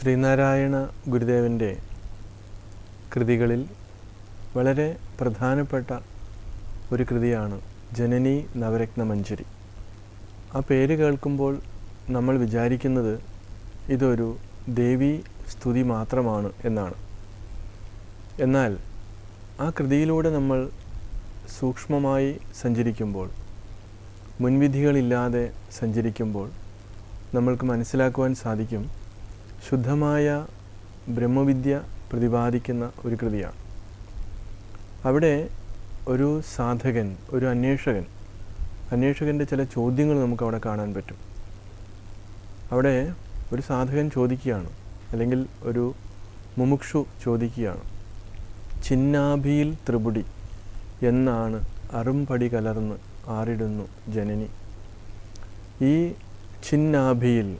ശ്രീനാരായണ ഗുരുദേവന്റെ കൃതികളിൽ വളരെ പ്രധാനപ്പെട്ട ഒരു കൃതിയാണ് ജനനി നവരത്ന മഞ്ജരി. ആ പേര് കേൾക്കുമ്പോൾ നമ്മൾ വിചാരിക്കുന്നത് ഇതൊരു ദേവി സ്തുതി മാത്രമാണ് എന്നാണ്. എന്നാൽ ആ കൃതിയിലൂടെ നമ്മൾ സൂക്ഷ്മമായി സഞ്ചരിക്കുമ്പോൾ മുൻവിധികളില്ലാതെ സഞ്ചരിക്കുമ്പോൾ നമ്മൾക്ക് മനസ്സിലാക്കുവാൻ സാധിക്കും ശുദ്ധമായ ബ്രഹ്മവിദ്യ പ്രതിപാദിക്കുന്ന ഒരു കൃതിയാണ്. അവിടെ ഒരു സാധകൻ ഒരു അന്വേഷകൻ അന്വേഷകന്റെ ചില ചോദ്യങ്ങൾ നമുക്ക് അവിടെ കാണാൻ പറ്റും. അവിടെ ഒരു സാധകൻ ചോദിക്കുകയാണ് അല്ലെങ്കിൽ ഒരു മുമുക്ഷു ചോദിക്കുകയാണ് ചിന്നാഭിയിൽ ത്രിപുടി എന്നാണ് അറുംപടി കലർന്ന് ആറിടുന്നു ജനനി. ഈ ചിന്നാഭിയിൽ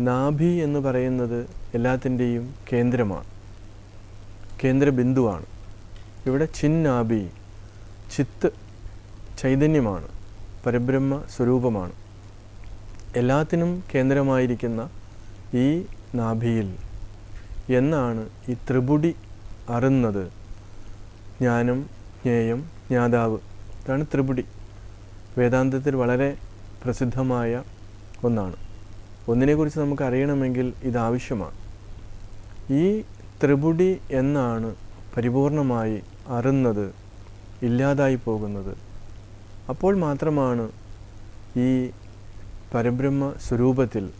നാഭി എന്ന് പറയുന്നത് എല്ലാത്തിന്റെയും കേന്ദ്രമാണ്. കേന്ദ്രബിന്ദുവാണ്. ഇവിടെ ചിന്നാഭി ചിത്ത് ചൈതന്യമാണ് പരബ്രഹ്മ സ്വരൂപമാണ്. എല്ലാത്തിനും കേന്ദ്രമായിരിക്കുന്ന ഈ നാഭിയിൽ എന്നാണ് ഈ ത്രിപുടി അറുന്നത്. ജ്ഞാനം ജ്ഞേയം ജ്ഞാതാവ്. ഇതാണ് ത്രിപുടി. വേദാന്തത്തിൽ വളരെ പ്രസിദ്ധമായ ഒന്നാണ്. ഒന്നിനെക്കുറിച്ച് നമുക്ക് അറിയണമെങ്കിൽ ഇതാവശ്യമാണ്. ഈ ത്രിപുടി എന്നാണ് പരിപൂർണമായി അറുന്നത് ഇല്ലാതായി പോകുന്നത്. അപ്പോൾ മാത്രമാണ് ഈ പരബ്രഹ്മ സ്വരൂപത്തിൽ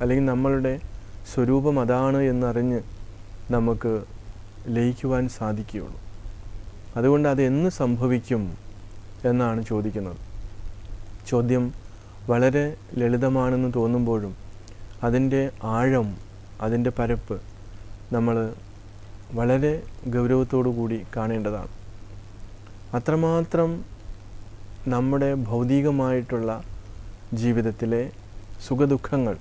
അല്ലെങ്കിൽ നമ്മളുടെ സ്വരൂപം അതാണ് എന്നറിഞ്ഞ് നമുക്ക് ലയിക്കുവാൻ സാധിക്കുകയുള്ളൂ. അതുകൊണ്ട് അത് എന്ന് സംഭവിക്കും എന്നാണ് ചോദിക്കുന്നത്. ചോദ്യം വളരെ ലളിതമാണെന്ന് തോന്നുമ്പോഴും അതിന്റെ ആഴം അതിന്റെ പരപ്പ് നമ്മൾ വളരെ ഗൗരവത്തോടു കൂടി കാണേണ്ടതാണ്. അത്രമാത്രം നമ്മുടെ ഭൗതികമായിട്ടുള്ള ജീവിതത്തിലെ സുഖദുഃഖങ്ങൾ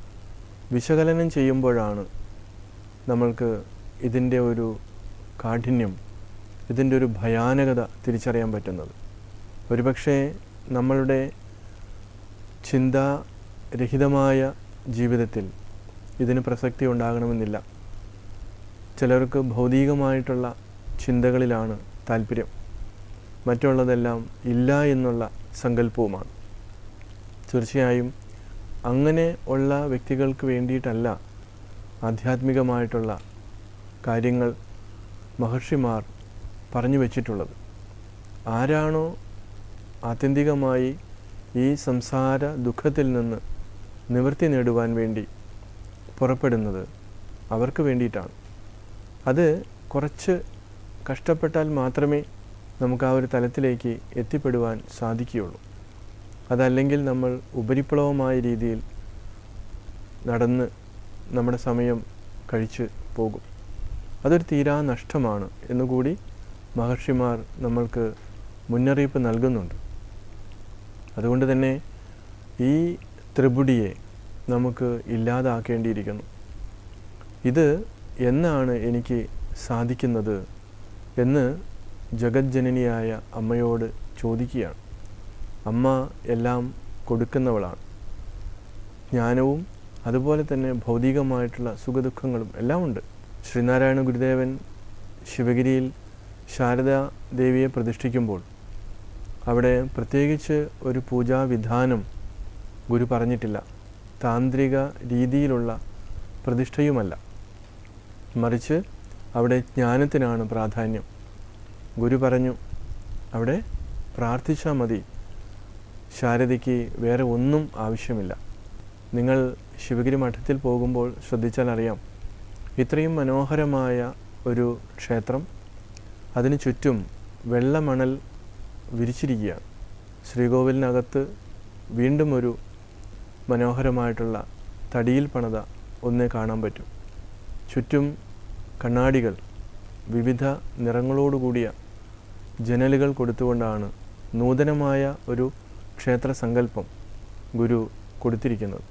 വിശകലനം ചെയ്യുമ്പോഴാണ് നമ്മൾക്ക് ഇതിന്റെ ഒരു കാഠിന്യം ഇതിന്റെ ഒരു ഭയാനകത തിരിച്ചറിയാൻ പറ്റുന്നത്. ഒരുപക്ഷെ നമ്മളുടെ ചിന്താരഹിതമായ ജീവിതത്തിൽ ഇതിന് പ്രസക്തി ഉണ്ടാകണമെന്നില്ല. ചിലർക്ക് ഭൗതികമായിട്ടുള്ള ചിന്തകളിലാണ് താല്പര്യം മറ്റുള്ളതെല്ലാം ഇല്ല എന്നുള്ള സങ്കല്പവുമാണ്. തീർച്ചയായും അങ്ങനെ ഉള്ള വ്യക്തികൾക്ക് വേണ്ടിയിട്ടല്ല ആധ്യാത്മികമായിട്ടുള്ള കാര്യങ്ങൾ മഹർഷിമാർ പറഞ്ഞു വച്ചിട്ടുള്ളത്. ആരാണോ ആത്യന്തികമായി ഈ സംസാര ദുഃഖത്തിൽ നിന്ന് നിവൃത്തി നേടുവാൻ വേണ്ടി പുറപ്പെടുന്നത് അവർക്ക് വേണ്ടിയിട്ടാണ്. അത് കുറച്ച് കഷ്ടപ്പെട്ടാൽ മാത്രമേ നമുക്ക് ആ ഒരു തലത്തിലേക്ക് എത്തിപ്പെടുവാൻ സാധിക്കുകയുള്ളൂ. അതല്ലെങ്കിൽ നമ്മൾ ഉപരിപ്ലവമായ രീതിയിൽ നടന്ന് നമ്മുടെ സമയം കഴിച്ച് പോകും. അതൊരു തീരാ നഷ്ടമാണ് എന്നുകൂടി മഹർഷിമാർ നമ്മൾക്ക് മുന്നറിയിപ്പ് നൽകുന്നുണ്ട്. അതുകൊണ്ട് തന്നെ ഈ ത്രിപുടിയെ നമുക്ക് ഇല്ലാതാക്കേണ്ടിയിരിക്കുന്നു. ഇത് എന്നാണ് എനിക്ക് സാധിക്കുന്നത് എന്ന് ജഗജ്ജനനിയായ അമ്മയോട് ചോദിക്കുകയാണ്. അമ്മ എല്ലാം കൊടുക്കുന്നവളാണ്. ജ്ഞാനവും അതുപോലെ തന്നെ ഭൗതികമായിട്ടുള്ള സുഖദുഃഖങ്ങളും എല്ലാം ഉണ്ട്. ശ്രീനാരായണ ഗുരുദേവൻ ശിവഗിരിയിൽ ശാരദാ ദേവിയെ പ്രതിഷ്ഠിക്കുമ്പോൾ അവിടെ പ്രത്യേകിച്ച് ഒരു പൂജാവിധാനം ഗുരു പറഞ്ഞിട്ടില്ല. താന്ത്രിക രീതിയിലുള്ള പ്രതിഷ്ഠയുമല്ല. മറിച്ച് അവിടെ ജ്ഞാനത്തിനാണ് പ്രാധാന്യം. ഗുരു പറഞ്ഞു അവിടെ പ്രാർത്ഥിച്ചാൽ മതി. ശാരദയ്ക്ക് വേറെ ഒന്നും ആവശ്യമില്ല. നിങ്ങൾ ശിവഗിരി മഠത്തിൽ പോകുമ്പോൾ ശ്രദ്ധിച്ചാൽ അറിയാം. ഇത്രയും മനോഹരമായ ഒരു ക്ഷേത്രം അതിനു ചുറ്റും വെള്ളമണൽ വിരിച്ചിരിക്കുകയാണ്. ശ്രീകോവിലിനകത്ത് വീണ്ടും ഒരു മനോഹരമായിട്ടുള്ള തടിയിൽ പണിത ഒന്നേ കാണാൻ പറ്റും. ചുറ്റും കണ്ണാടികൾ വിവിധ നിറങ്ങളോടുകൂടിയ ജനലുകൾ കൊടുത്തുകൊണ്ടാണ് നൂതനമായ ഒരു ക്ഷേത്ര സങ്കല്പം ഗുരു കൊടുത്തിരിക്കുന്നത്.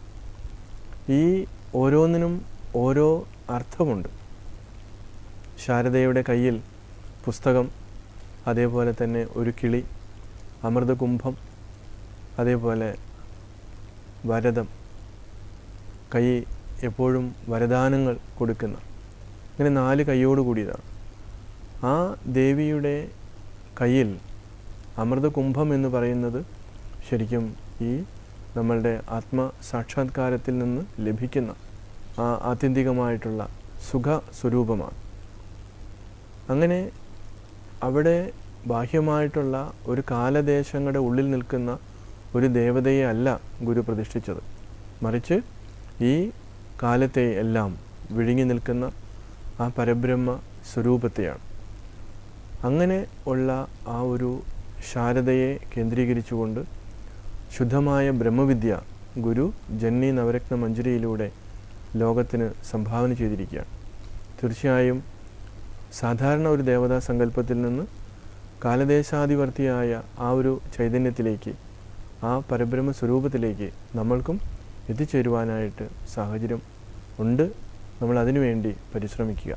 ഈ ഓരോന്നിനും ഓരോ അർത്ഥമുണ്ട്. ശാരദയുടെ കയ്യിൽ പുസ്തകം അതേപോലെ തന്നെ ഒരു കിളി അമൃതകുംഭം അതേപോലെ വരദം കൈ എപ്പോഴും വരദാനങ്ങൾ കൊടുക്കുന്ന അങ്ങനെ നാല് കൈയോട് കൂടിയതാണ്. ആ ദേവിയുടെ കയ്യിൽ അമൃതകുംഭം എന്ന് പറയുന്നത് ശരിക്കും ഈ നമ്മളുടെ ആത്മസാക്ഷാത്കാരത്തിൽ നിന്ന് ലഭിക്കുന്ന ആ ആത്യന്തികമായിട്ടുള്ള സുഖ സ്വരൂപമാണ് അങ്ങനെ അവിടെ ബാഹ്യമായിട്ടുള്ള ഒരു കാലദേശങ്ങളുടെ ഉള്ളിൽ നിൽക്കുന്ന ഒരു ദേവതയെ അല്ല ഗുരു പ്രതിഷ്ഠിച്ചത്. മറിച്ച് ഈ കാലത്തെ എല്ലാം വിഴുങ്ങി നിൽക്കുന്ന ആ പരബ്രഹ്മ സ്വരൂപത്തെയാണ്. അങ്ങനെ ഉള്ള ആ ഒരു ശാരദയെ കേന്ദ്രീകരിച്ചുകൊണ്ട് ശുദ്ധമായ ബ്രഹ്മവിദ്യ ഗുരു ജന്നി നവരത്ന മഞ്ജരിയിലൂടെ ലോകത്തിന് സംഭാവന ചെയ്തിരിക്കുകയാണ്. തീർച്ചയായും സാധാരണ ഒരു ദേവതാ സങ്കല്പത്തിൽ നിന്ന് കാലദേശാധിവർത്തിയായ ആ ഒരു ചൈതന്യത്തിലേക്ക് ആ പരബ്രഹ്മ സ്വരൂപത്തിലേക്ക് നമ്മൾക്കും എത്തിച്ചേരുവാനായിട്ട് സാഹചര്യം ഉണ്ട്. നമ്മൾ അതിനുവേണ്ടി പരിശ്രമിക്കുക.